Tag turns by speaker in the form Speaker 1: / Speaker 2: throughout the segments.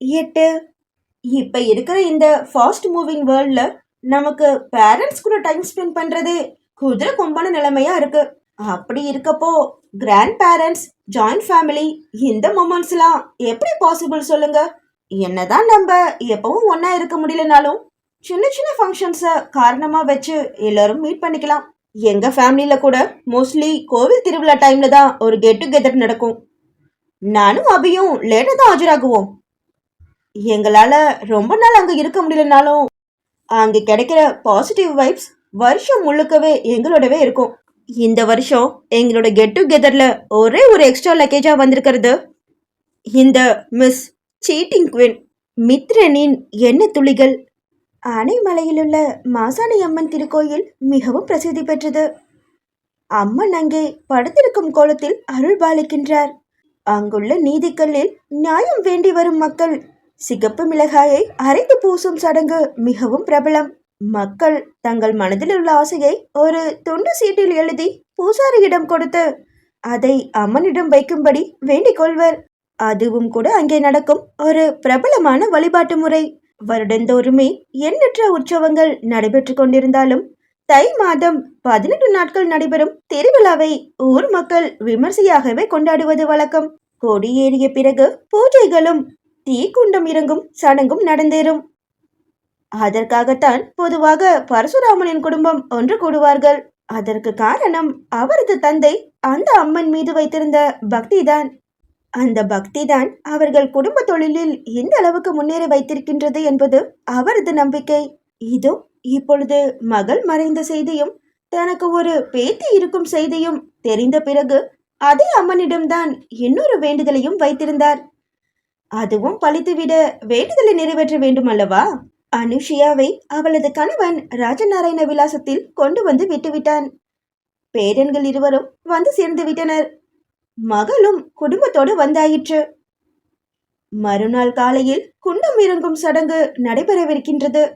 Speaker 1: எட்டு. இப்போ இருக்கிற இந்த ஃபாஸ்ட் மூவிங் வேர்ல்டில் நமக்கு பேரண்ட்ஸ் கூட டைம் ஸ்பெண்ட் பண்ணுறதே குதிரை கொம்பான நிலைமையாக இருக்கு. அப்படி இருக்கப்போ கிராண்ட் பேரண்ட்ஸ் ஜாயிண்ட் ஃபேமிலி இந்த மொமெண்ட்ஸ்லாம் எப்படி பாசிபிள் சொல்லுங்க? என்னதான் நம்ம எப்பவும் ஒன்றா இருக்க முடியலனாலும் சின்ன சின்ன ஃபங்க்ஷன்ஸை காரணமாக வச்சு எல்லாரும் மீட் பண்ணிக்கலாம். எங்கள் ஃபேமிலியில் கூட மோஸ்ட்லி கோவில் திருவிழா டைமில் தான் ஒரு கெட் டுகெதர் நடக்கும். நானும் அபியும் லேட்டாக தான் ஆஜராகுவோம். எங்களால் ரொம்ப நாள் அங்கே இருக்க முடியலனாலும் அங்கே கிடைக்கிற பாசிட்டிவ் வைப்ஸ் வருஷம் முழுக்கவே எங்களோடவே இருக்கும். இந்த வருஷம் எங்களோட கெட் டுகெதரில் ஒரே ஒரு எக்ஸ்ட்ரா லக்கேஜாக வந்திருக்கிறது. இந்த மிஸ் சீட்டிங் குவின் மித்ரனின் எண்ணெய் துளிகள் அணைமலையிலுள்ள மாசாணி அம்மன் திருக்கோயில் மிகவும் பிரசித்தி பெற்றது. அம்மன் அங்கே படுத்திருக்கும் கோலத்தில் அருள் பாலிக்கின்றார் அங்குள்ள நீதிக்கல்லில் நியாயம் வேண்டி வரும் மக்கள் சிகப்பு மிளகாயை அரைத்து பூசும் சடங்கு மிகவும் பிரபலம். மக்கள் தங்கள் மனதில் உள்ள ஆசையை ஒரு துண்டு சீட்டில் எழுதி பூசாரியிடம் கொடுத்து அதை அம்மனிடம் வைக்கும்படி வேண்டிக் கொள்வர். அதுவும் கூட அங்கே நடக்கும் ஒரு பிரபலமான வழிபாட்டு முறை. வருடந்தோறுமே எண்ணற்ற உற்சவங்கள் நடைபெற்று கொண்டிருந்தாலும் தை மாதம் பதினெட்டு நாட்கள் நடைபெறும் திருவிழாவை ஊர் மக்கள் விமர்சையாகவே கொண்டாடுவது வழக்கம். கொடியேறிய பிறகு பூஜைகளும் தீக்குண்டம் இறங்கும் சடங்கும் நடந்தேறும். அதற்காகத்தான் பொதுவாக பரசுராமனின் குடும்பம் ஒன்று கூடுவார்கள். அதற்கு காரணம் அவரது தந்தை அந்த அம்மன் மீது வைத்திருந்த பக்திதான். அந்த பக்திதான் அவர்கள் குடும்ப தொழிலில் இந்த அளவுக்கு முன்னேற வைத்திருக்கின்றது என்பது அவரது நம்பிக்கை. இதோ இப்பொழுது மகள் மறைந்த செய்தியும் தனக்கு ஒரு பேத்தி இருக்கும் செய்தியும் தெரிந்த பிறகு அதே அம்மனிடம்தான் இன்னொரு வேண்டுதலையும் வைத்திருந்தார். அதுவும் பழித்துவிட வேண்டுதலை நிறைவேற்ற வேண்டும் அல்லவா? அனுஷியாவை அவளது கணவன் ராஜநாராயண விலாசத்தில் கொண்டு வந்து விட்டுவிட்டான். பேரன்கள் இருவரும் வந்து சேர்ந்து விட்டனர். மகளும் குடும்பத்தோடு வந்தாயிற்று. மறுநாள் காலையில் குண்டம் இறங்கும் சடங்கு நடைபெறவிருக்கின்றது.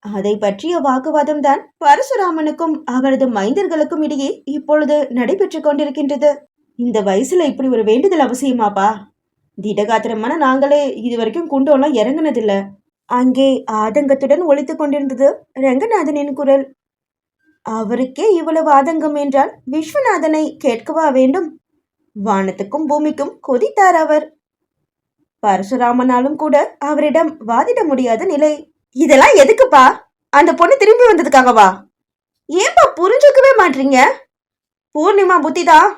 Speaker 1: அதை பற்றிய வாக்குவாதம் தான் பரசுராமனுக்கும் அவரது மைந்தர்களுக்கும் இடையே இப்பொழுது நடைபெற்றுக் கொண்டிருக்கின்றது. இந்த வயசுல இப்படி ஒரு வேண்டுதல் அவசியமாப்பா? திடகாத்திரமான நாங்களே இதுவரைக்கும் குண்டோலாம் இறங்குனதில்ல. அங்கே ஆதங்கத்துடன் ஒழித்து கொண்டிருந்தது ரங்கநாதனின் குரல். அவருக்கே இவ்வளவு ஆதங்கம் என்றால் விஸ்வநாதனை கேட்கவா வேண்டும்? வானத்துக்கும் பூமிக்கும் கொதித்தார் அவர். பரசுராமனாலும் கூட அவரிடம் வாதிட முடியாத நிலை. இதெல்லாம் எதுக்குப்பா? அந்த பொண்ணு திரும்பி வந்ததுக்காகவா? ஏன்பா புரிஞ்சுக்கவே மாட்டீங்க பூர்ணிமா புத்தி தான்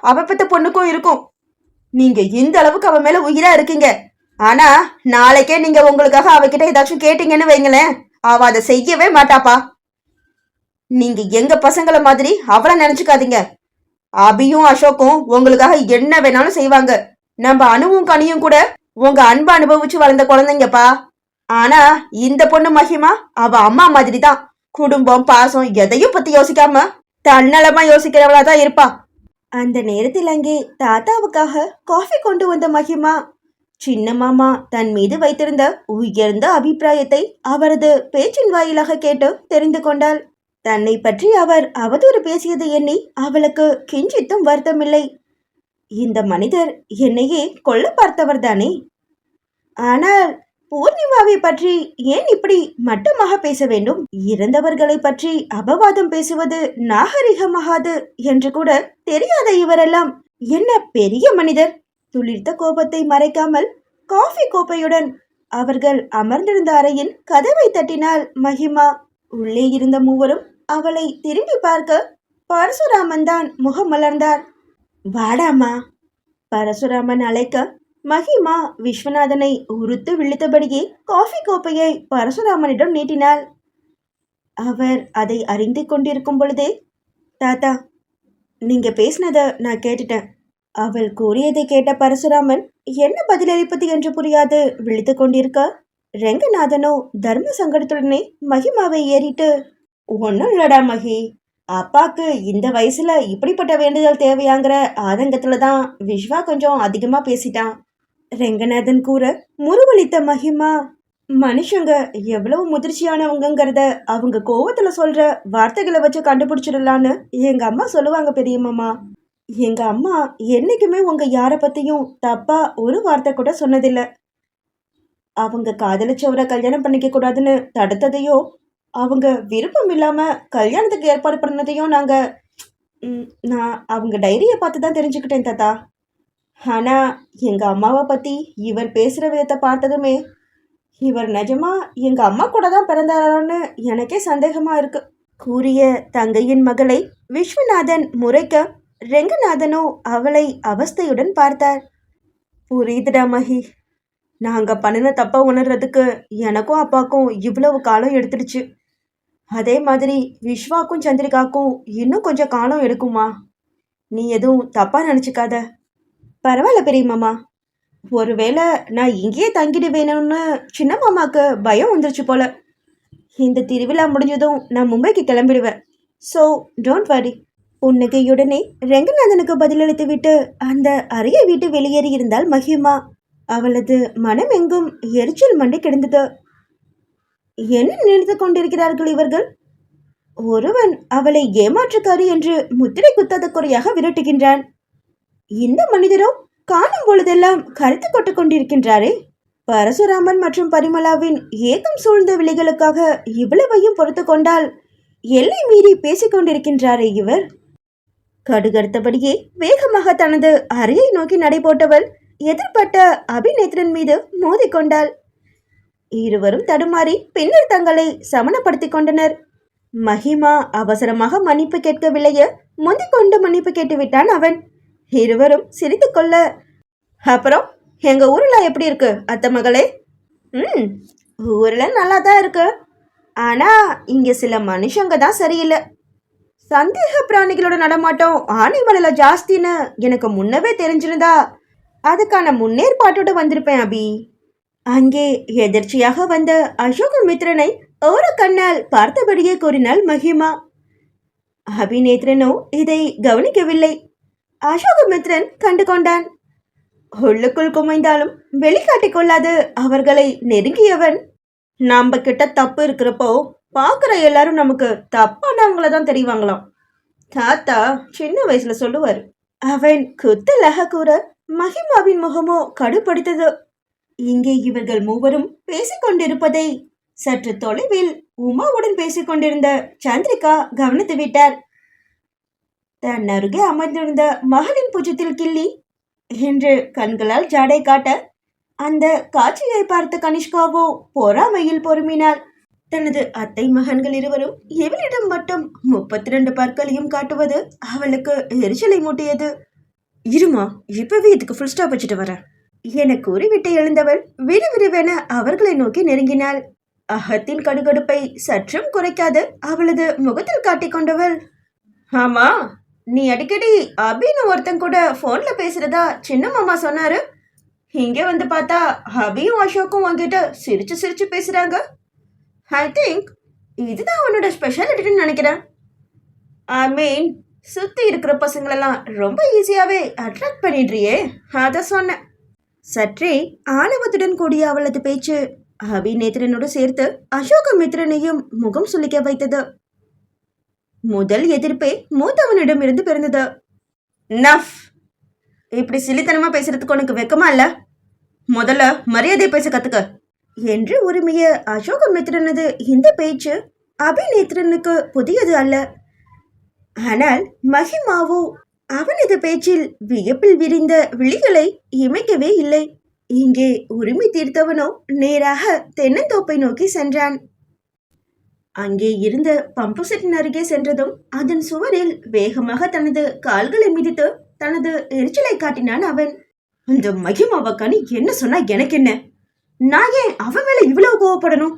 Speaker 1: பொண்ணுக்கும் இருக்கும். நீங்க இந்த அளவுக்கு அவ மேல உயிரா இருக்கீங்க. ஆனா நாளைக்கே நீங்க உங்களுக்காக அவகிட்ட ஏதாச்சும் கேட்டீங்கன்னு வைங்களேன். அவ அதை செய்யவே மாட்டாப்பா. நீங்க எங்க பசங்கள மாதிரி அவளை நினைச்சுக்காதீங்க. அபியும் அசோக்கும் உங்களுக்காக என்ன வேணாலும் செய்வாங்க. நம்ம அணுவும் கனியும் கூட உங்க அன்பு அனுபவிச்சு வளர்ந்த குழந்தைங்கப்பா. ஆனா இந்த பொண்ணு மகிமா அவ அம்மா மாதிரி தான் குடும்பம் பாசம் எதையும் பத்தி யோசிக்காம தன்னலமா யோசிக்கிறவளா தான் இருப்பா. அந்த நேரத்தில் அங்கே தாத்தாவுக்காக காஃபி கொண்டு வந்த மகிமா. சின்ன மாமா தன் மீது வைத்திருந்த உயர்ந்த அபிப்பிராயத்தை அவரது பேச்சின் வாயிலாக கேட்டு தெரிந்து கொண்டாள். தன்னை பற்றி அவர் அவதூறு பேசியது எண்ணி அவளுக்கு கிஞ்சித்தும் வருத்தமில்லை. இந்த மனிதர் என்னையே கொல்ல பார்த்தவர்தானே ஆனால் பூர்ணிமாவை பற்றி ஏன் இப்படி மட்டமாக பேச வேண்டும்? இறந்தவர்களை பற்றி அபவாதம் பேசுவது நாகரிகமாகாது என்று கூட தெரியாத இவரெல்லாம். என்ன பெரிய மனிதர்? துளிர்த்த கோபத்தை மறைக்காமல் காஃபி கோப்பையுடன் அவர்கள் அமர்ந்திருந்த அறையின் கதவை தட்டினாள் மகிமா உள்ளே இருந்த மூவரும் அவளை திரும்பி பார்க்க பரசுராமன் தான் முகம் மலர்ந்தார். வாடாமா பரசுராமன் அழைக்க மகிமா விஸ்வநாதனை உறுத்து விழித்தபடியே காஃபி கோப்பையை பரசுராமனிடம் நீட்டினாள். அவர் அதை அறிந்து கொண்டிருக்கும் பொழுதே தாத்தா நீங்க பேசினதை நான் கேட்டுட்டேன். அவள் கூறியதை கேட்ட பரசுராமன் என்ன பதிலளிப்பது என்று புரியாது விழித்து கொண்டிருக்க. ரெங்கநாதனோ தர்ம சங்கடத்துடனே மகிமாவை ஏறிட்டு ஒன்றும் இல்லடா மகி அப்பாக்கு இந்த வயசுல இப்படிப்பட்ட வேண்டுதல் தேவையாங்கிற ஆதங்கத்துல தான் விஸ்வா கொஞ்சம் அதிகமா பேசிட்டான். ரெங்கநாதன் கூற முருவளித்த மகிமா. மனுஷங்க எவ்வளவு முதிர்ச்சியானவங்கங்கிறத அவங்க கோவத்துல சொல்ற வார்த்தைகளை வச்சு கண்டுபிடிச்சிடலான்னு எங்க அம்மா சொல்லுவாங்க பெரியம்மாமா. எங்க அம்மா என்னைக்குமே உங்க யார பத்தியும் தப்பா ஒரு வார்த்தை கூட சொன்னதில்ல. அவங்க காதலிச்சவரை கல்யாணம் பண்ணிக்க கூடாதுன்னு தடுத்ததையோ அவங்க விருப்பம் இல்லாம கல்யாணத்துக்கு ஏற்பாடு பண்ணதையும் நாங்க நான் அவங்க டைரியை பார்த்து தான் தெரிஞ்சுக்கிட்டேன் தாத்தா. ஆனா எங்க அம்மாவை பத்தி இவர் பேசுற விதத்தை பார்த்ததுமே இவர் நிஜமா எங்க அம்மா கூட தான் பிறந்தாரான்னு எனக்கே சந்தேகமா இருக்கு. கூறிய தங்கையின் மகளை விஸ்வநாதன் முறைக்க ரெங்கநாதனோ அவளை அவஸ்தையுடன் பார்த்தார். புரியுதுடா மகி. நாங்க பண்ணின தப்பா உணர்றதுக்கு எனக்கும் அப்பாக்கும் இவ்வளவு காலம் எடுத்துடுச்சு. அதே மாதிரி விஸ்வாக்கும் சந்திரிகாக்கும் இன்னும் கொஞ்சம் காலம் எடுக்குமா? நீ எதுவும் தப்பா நினச்சிக்காத. பரவாயில்ல பெரியம்மாமா. ஒருவேளை நான் இங்கேயே தங்கிடுவேணும்னு சின்ன மாமாவுக்கு பயம் வந்துருச்சு போல. இந்த திருவிழா முடிஞ்சதும் நான் மும்பைக்கு கிளம்பிடுவேன். ஸோ டோன்ட் வரி புன்னகையுடனே ரெங்கநாதனுக்கு பதிலளித்து விட்டு அந்த அரிய வீட்டு வெளியேறி இருந்தால் மகிமா. அவளது மனம் எங்கும் எரிச்சல் மண்டி கிடந்தது. என்ன நினைத்து கொண்டிருக்கிறார்கள் இவர்கள்? ஒருவன் அவளை ஏமாற்றுக்காரி என்று முத்திரை குத்தாத குறையாக விரட்டுகின்றான். இந்த மனிதரோ காணும் பொழுதெல்லாம் கருத்து கொட்டு கொண்டிருக்கின்றாரே. பரசுராமன் மற்றும் பரிமளாவின் ஏக்கம் சூழ்ந்த விலைகளுக்காக இவ்வளவையும் பொறுத்து கொண்டால் எல்லை மீறி பேசிக் கொண்டிருக்கின்றாரே இவர். கடுகடுத்தபடியே வேகமாக தனது அறையை நோக்கி நடைபோட்டவள் எதிர்பட்ட அபிநேத்திரன் மீது மோதிக்கொண்டாள் இருவரும் தடுமாறி பின்னர் தங்களை சமணப்படுத்திக் கொண்டனர். மஹிமா அவசரமாக மன்னிப்பு கேட்கவில்லைய முந்திக் கொண்டு மன்னிப்பு கேட்டுவிட்டான் அவன். இருவரும் சிரித்துக்கொள்ள அப்புறம் எங்க ஊர்ல எப்படி இருக்கு அத்தை மகளே? ம் ஊர்ல நல்லா தான் இருக்கு. ஆனா இங்க சில மனுஷங்க தான் சரியில்லை. சந்தேக பிராணிகளோட நடமாட்டம் ஆனைமலையில ஜாஸ்தின்னு எனக்கு முன்னவே தெரிஞ்சிருந்தா அதுக்கான முன்னேற்பாட்டோட வந்திருப்பேன் அபி. அங்கே எதிர்ச்சியாக வந்த அசோக மித்ரனை ஓர கண்ணால் பார்த்தபடியே கூறினாள் மகிமா. அபிநேத்ரனோ இதை கவனிக்கவில்லை. அசோகமித்ரன் கண்டு கொண்டான் உள்ளுக்குள் குமைந்தாலும் வெளிக்காட்டிக் கொள்ளாது அவர்களை நெருங்கியவன். நம்ம கிட்ட தப்பு இருக்கிறப்போ பார்க்குற எல்லாரும் நமக்கு தப்பானவங்கள தான் தெரிவாங்களாம். தாத்தா சின்ன வயசுல சொல்லுவார் அவன் குத்தலாக கூற மகிமாவின் முகமோ கடுப்படுத்தது. இங்கே இவர்கள் மூவரும் பேசிக்கொண்டிருப்பதை சற்று தொலைவில் உமாவுடன் பேசிக்கொண்டிருந்த சந்திரிகா கவனித்து விட்டார். தன் அருகே அமர்ந்திருந்த மகளின் புஜத்தில் கிள்ளி என்று கண்களால் ஜாடை காட்ட அந்த காட்சியை பார்த்த கனிஷ்காவோ பொறாமையில் பொறுமினாள். தனது அத்தை மகன்கள் இருவரும் எவளிடம் மட்டும் முப்பத்தி ரெண்டு பற்களையும் காட்டுவது அவளுக்கு எரிச்சலை மூட்டியது. இருமா இப்பவே இதுக்கு ஃபுல் ஸ்டாப் வச்சுட்டு வரேன் என கூறிவிட்டு எழுந்தவள் விறுவிறுவென அவர்களை நோக்கி நெருங்கினாள். அகத்தின் கடுகடுப்பை சற்றும் குறைக்காது அவளது முகத்தில் காட்டிக் கொண்டவள் ஆமா நீ அடிக்கடி அபின்னு ஒருத்தன் கூட ஃபோனில் பேசுறதா சின்ன மாமா சொன்னாரு? இங்கே வந்து பார்த்தா அபியும் அசோக்கும் வாங்கிட்டு சிரிச்சு சிரிச்சு பேசுறாங்க. ஐ திங்க் இதுதான் உன்னோட ஸ்பெஷாலிட்டின்னு நினைக்கிறேன். ஐ மீன் சுற்றி இருக்கிற பசங்களெல்லாம் ரொம்ப ஈஸியாகவே அட்ராக்ட் பண்ணிடுறியே அதை சொன்னேன். சற்றே ஆணவத்துடன் கூடிய அவளது பேச்சு அபிநேத்திரனோடு சேர்த்து அசோக மித்ரனையும் முகம் சுளிக்க வைத்தது. முதல் எதிர்ப்பே மூத்தவனிடம் இருந்து பிறந்தது. நஃப். இப்படி சிலித்தனமா பேசுறதுக்கு உனக்கு வெக்கமா இல்ல? முதல்ல மரியாதை பேச கத்துக்க. என்று உரிமைய அசோகமித்ரனது இந்த பேச்சு அபிநேத்ரனுக்கு புதியது அல்ல. ஆனால் மகிமாவோ அவனது பேச்சில் வியப்பில் விரிந்த விழிகளை இமைக்கவே இல்லை. இங்கே உரிமை தீர்த்தவனோ நேராக தென்னந்தோப்பை நோக்கி சென்றான். அங்கே இருந்த பம்பு செட்டின் அருகே சென்றதும் அதன் சுவரில் வேகமாக தனது கால்களை மிதித்து தனது எரிச்சலை காட்டினான் அவன். அந்த மகிமாவக்கானி என்ன சொன்னா எனக்கு என்ன நான் ஏன் அவன் மேல இவ்வளவு கோவப்படணும்?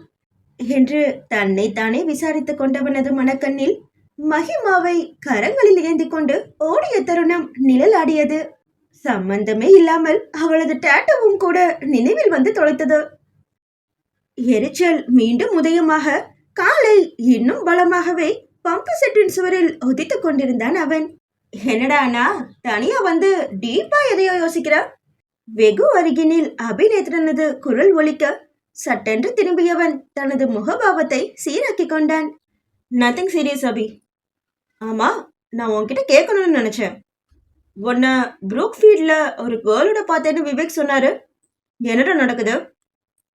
Speaker 1: என்று தன்னை தானே விசாரித்துக் கொண்டவனது மனக்கண்ணில் மகிமாவை கரங்களில் ஏந்தி கொண்டு ஓடிய தருணம் நிழலாடியது. சம்பந்தமே இல்லாமல் அவளது டேட்டவும் கூட நினைவில் வந்து தொலைத்தது. எரிச்சல் மீண்டும் உதயமாக காலை இன்னும் பலமாகவே பம்பு செட்டின் சுவரில் ஒதித்து கொண்டிருந்தான் அவன். என்னடா அண்ணா தனியா வந்து டீப்பா எதையோ யோசிக்கிறான் வெகு அருகினில் அபிநேத்ரனது குரல் ஒலிக்க சட்டென்று திரும்பியவன் தனது முகபாவத்தை சீராக்கி கொண்டான். Nothing serious Abhi. ஆமா நான் உன்கிட்ட கேட்கணும்னு நினைச்சேன். உன்னை ப்ரூக் ஃபீல்ட்ல ஒரு கேர்ளோட பார்த்தேன்னு விவேக் சொன்னாரு. என்னடா நடக்குது?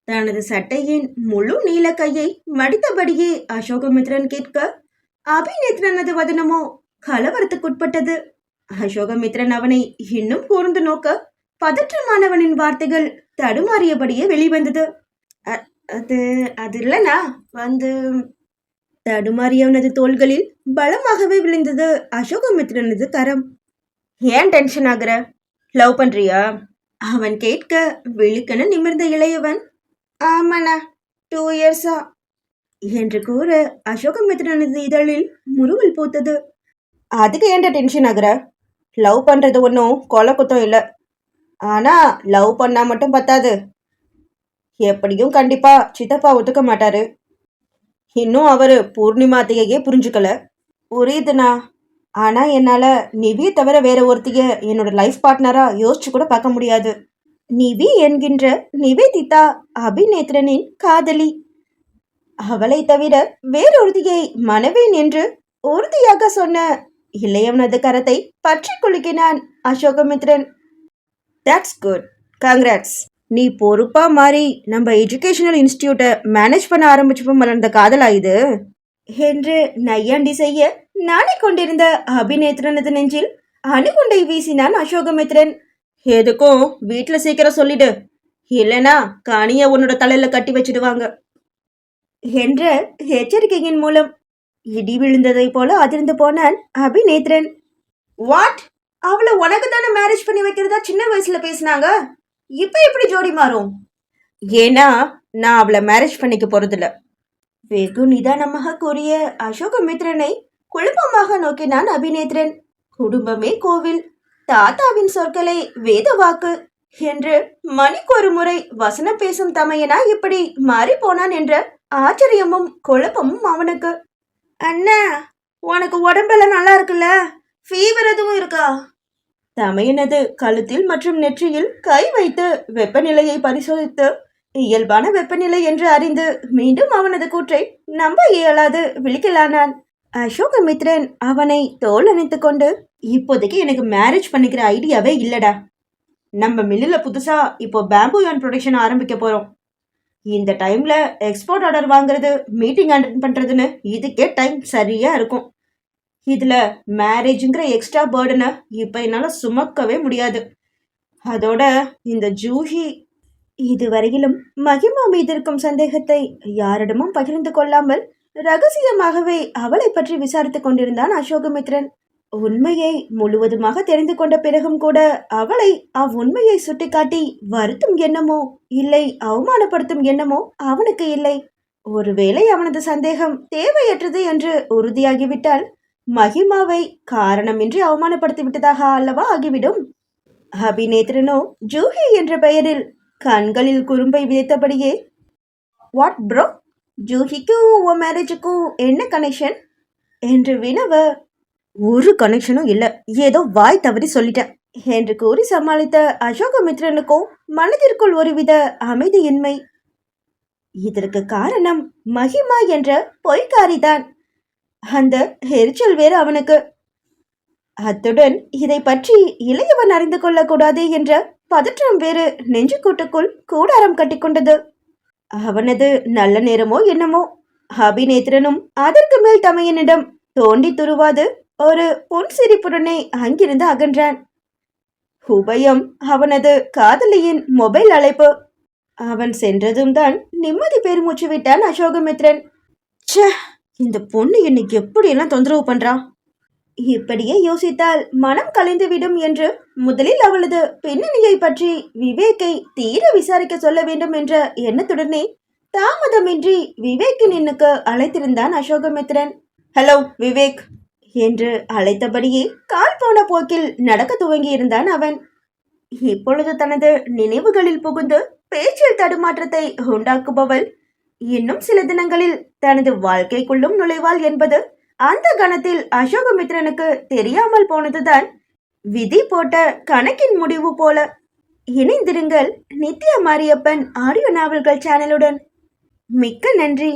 Speaker 1: தனது சட்டையின் முழு நீல கையை மடித்தபடியே அசோகமித்ரன் கேட்க அபிநேத்ரனது வதனமோ? கலவரத்துக்குட்பட்டது. அசோகமித்ரன் அவனை இன்னும் கூர்ந்து நோக்க பதற்றமானவனின் வார்த்தைகள் தடுமாறியபடியே வெளிவந்தது. "அ- அது அது இல்லனா? வந்து தடுமாறியவனது தோள்களில் பலமாகவே விழுந்தது அசோகமித்ரனது கரம். ஏன் டென்ஷன் ஆகுற? லவ் பண்றியா? அவன் கேட்க விழுக்கென நிமிர்ந்த இளையவன் ஆமாண்ணா டூ இயர்ஸா என்று கூற அசோகமித்ரனது இதழில் முருவல் பூத்தது. அதுக்கு ஏன்டா டென்ஷன் ஆகுற? லவ் பண்ணுறது ஒன்றும் கொலை குத்தம் இல்லை. ஆனால் லவ் பண்ணால் மட்டும் பத்தாது. எப்படியும் கண்டிப்பாக சித்தப்பா ஒத்துக்க மாட்டாரு. இன்னும் அவர் பூர்ணிமாத்தையே புரிஞ்சுக்கல. புரியுதுண்ணா. ஆனால் என்னால் நிவியை தவிர வேற ஒருத்திய என்னோட லைஃப் பார்ட்னராக யோசிச்சு கூட பார்க்க முடியாது. நிவி என்கின்ற நிவேதிதா அபிநேத்ரனின் காதலி. அவளை தவிர வேறொருதியை மனவேன் என்று உறுதியாக சொன்ன இளையவனது கரத்தை பற்றி குலுக்கினான் அசோகமித்ரன். தட்ஸ் குட் கங்க்ராட்ஸ் நீ பொறுப்பா மாறி நம்ம எஜுகேஷனல் இன்ஸ்டியூட்டை மேனேஜ் பண்ண ஆரம்பிச்சப்போ மலர்ந்த காதலா இது? என்று நையாண்டி செய்ய நாடிக் கொண்டிருந்த அபிநேத்ரனது நெஞ்சில் அணுகுண்டை வீசினான் அசோகமித்ரன். எதுக்கும் வீட்டுல சீக்கிரம் சொல்லிடு. இல்லனா கனிய உன்னோட தலையில கட்டி வச்சிடுவாங்க. என்ற எச்சரிக்கையின் மூலம் இடி விழுந்ததை போல அதிர்ந்து போனான் அபிநேத்ரன். வாட் அவளை உனக்கு தானே மேரேஜ் பண்ணி வைக்கிறதா சின்ன வயசுல பேசினாங்க? இப்ப எப்படி ஜோடி மாறும்? ஏன்னா நான் அவளை மேரேஜ் பண்ணிக்க போறதில்ல. வெகு நிதானமாக கூறிய அசோகமித்ரனை குழப்பமாக நோக்கினான் அபிநேத்ரன். குடும்பமே கோவில். தாத்தாவின் சொற்களை வேத வாக்கு என்று மணிக்கொரு முறை வசனம் பேசும் தமையனா இப்படி மாறி போனான் என்ற ஆச்சரியமும் குழப்பமும் அவனுக்கு. அண்ணா உனக்கு உடம்பெல்லாம் நல்லா இருக்குல்ல? ஃபீவர் எதுவும் இருக்கா? தமையனது கழுத்தில் மற்றும் நெற்றியில் கை வைத்து வெப்பநிலையை பரிசோதித்து இயல்பான வெப்பநிலை என்று அறிந்து மீண்டும் அவனது கூற்றை நம்ப இயலாது விழிக்கலானான். அசோகமித்ரன் அவனை தோல் அணைத்துக் கொண்டு இப்போதைக்கு எனக்கு மேரேஜ் பண்ணிக்கிற ஐடியாவே இல்லைடா. நம்ம மில்லில் புதுசாக இப்போ பேம்பு யான் ப்ரொடக்ஷன் ஆரம்பிக்க போகிறோம் இந்த டைமில் எக்ஸ்போர்ட் ஆர்டர் வாங்குறது மீட்டிங் அட்டன் பண்ணுறதுன்னு இதுக்கே டைம் சரியாக இருக்கும். இதில் மேரேஜுங்கிற எக்ஸ்ட்ரா பேர்டனை இப்போ என்னால் சுமக்கவே முடியாது. அதோட இந்த ஜூஹி இதுவரையிலும் மகிமா மீது இருக்கும் சந்தேகத்தை யாரிடமும் பகிர்ந்து கொள்ளாமல் ரகசியமாகவே அவளை பற்றி விசாரித்து கொண்டிருந்தான் அசோகமித்ரன். உண்மையை முழுவதுமாக தெரிந்து கொண்ட பிறகும் கூட அவளை அவ்வுண்மையை சுட்டிக்காட்டி வருத்தும் எண்ணமோ இல்லை அவமானப்படுத்தும் எண்ணமோ அவனுக்கு இல்லை. ஒருவேளை அவனது சந்தேகம் தேவையற்றது என்று உறுதியாகிவிட்டால் மகிமாவை காரணமின்றி அவமானப்படுத்தி விட்டதாக அல்லவா ஆகிவிடும்? அபிநேத்ரனோ ஜூஹி என்ற பெயரில் கண்களில் குறும்பை விதைத்தபடியே வாட் ப்ரோ ஜூஹிக்கும் உன் மேரேஜுக்கும் என்ன கனெக்ஷன் என்று வினவ ஒரு கனெக்ஷனும் இல்லை. ஏதோ வாய் தவறி சொல்லிட்டேன். என்று கூறி சமாளித்த அசோகமித்ரனுக்கும் மனதிற்குள் ஒருவித அமைதியின்மை. இதற்கு காரணம் மகிமா என்ற பொய்க்காரிதான். அந்த எரிச்சல் வேறு அவனுக்கு. அத்துடன் இதை பற்றி இளையவன் அறிந்து கொள்ளக்கூடாது என்ற பதற்றம் வேறு நெஞ்சுக்கூட்டுக்குள் கூடாரம் கட்டிக்கொண்டது அவனது நல்ல நேரமோ என்னமோ? அபிநேத்திரனும் அதற்கு மேல் தமையனிடம் தோண்டி துருவாது. ஒரு புன்சிரிப்புடனே அங்கிருந்து அகன்றான். உபயம் அவனது காதலியின் மொபைல் அழைப்பு. அவன் சென்றதும் தான் நிம்மதி பெருமூச்சு விட்டான் அசோகமித்ரன். ச்சே இந்த பொண்ணு என்னை எப்படியெல்லாம் தொந்தரவு பண்றா? இப்படியே யோசித்தால் மனம் கலைந்துவிடும் என்று முதலில் அவளது பின்னணியை பற்றி விவேக்கை தீர விசாரிக்க சொல்ல வேண்டும் என்ற எண்ணத்துடனே தாமதமின்றி விவேக்கின் எண்ணுக்கு அழைத்திருந்தான் அசோகமித்ரன். ஹலோ விவேக். என்று அழைத்தபடியே கால் போன போக்கில் நடக்க துவங்கியிருந்தான் அவன். இப்பொழுது தனது நினைவுகளில் புகுந்து பேச்சில் தடுமாற்றத்தை உண்டாக்குபவள் இன்னும் சில தினங்களில் தனது வாழ்க்கைக்குள்ளும் நுழைவாள் என்பது அந்த கணத்தில் அசோகமித்ரனுக்கு தெரியாமல் போனதுதான் விதி போட்ட கணக்கின் முடிவு போல. இணைந்திருங்கள் நித்யா மாரியப்பன் ஆடியோ நாவல்கள் சேனலுடன். மிக்க நன்றி.